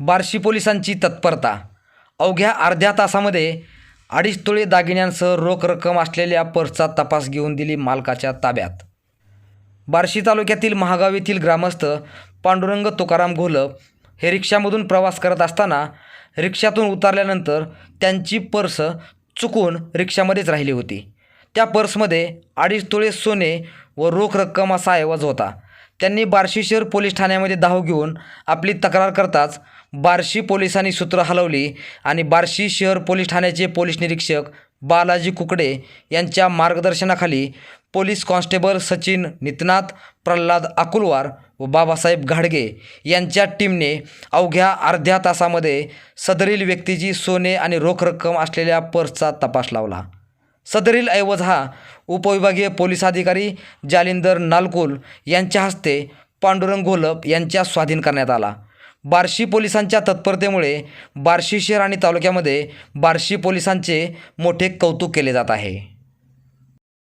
बार्शी पोलिसांची तत्परता. अवघ्या अर्ध्या तासामध्ये अडीच तोळे दागिन्यांसह रोख रक्कम असलेल्या पर्सचा तपास घेऊन दिली मालकाच्या ताब्यात. बार्शी तालुक्यातील महागाव येथील ग्रामस्थ पांडुरंग तुकाराम घोलप हे रिक्षामधून प्रवास करत असताना रिक्षातून उतरल्यानंतर त्यांची पर्स चुकून रिक्षामध्येच राहिली होती. त्या पर्समध्ये अडीच तोळे सोने व रोख रक्कम असा ऐवज होता. त्यांनी बार्शी शहर पोलीस ठाण्यामध्ये धाव घेऊन आपली तक्रार करताच बार्शी पोलिसांनी सूत्र हलवली आणि बार्शी शहर पोलीस ठाण्याचे पोलीस निरीक्षक बालाजी कुकडे यांच्या मार्गदर्शनाखाली पोलीस कॉन्स्टेबल सचिन नितनाथ प्रल्हाद अकुलवार व बाबासाहेब घाडगे यांच्या टीमने अवघ्या अर्ध्या तासामध्ये सदरील व्यक्तीची सोने आणि रोख रक्कम असलेल्या पर्सचा तपास लावला. सदरील ऐवज हा उपविभागीय पोलीस अधिकारी जालिंदर नालकुल यांच्या हस्ते पांडुरंग घोलप यांच्या स्वाधीन करण्यात आला. बार्शी पोलिसांच्या तत्परतेमुळे बार्शी शहर आणि तालुक्यामध्ये बार्शी पोलिसांचे मोठे कौतुक केले जात आहे.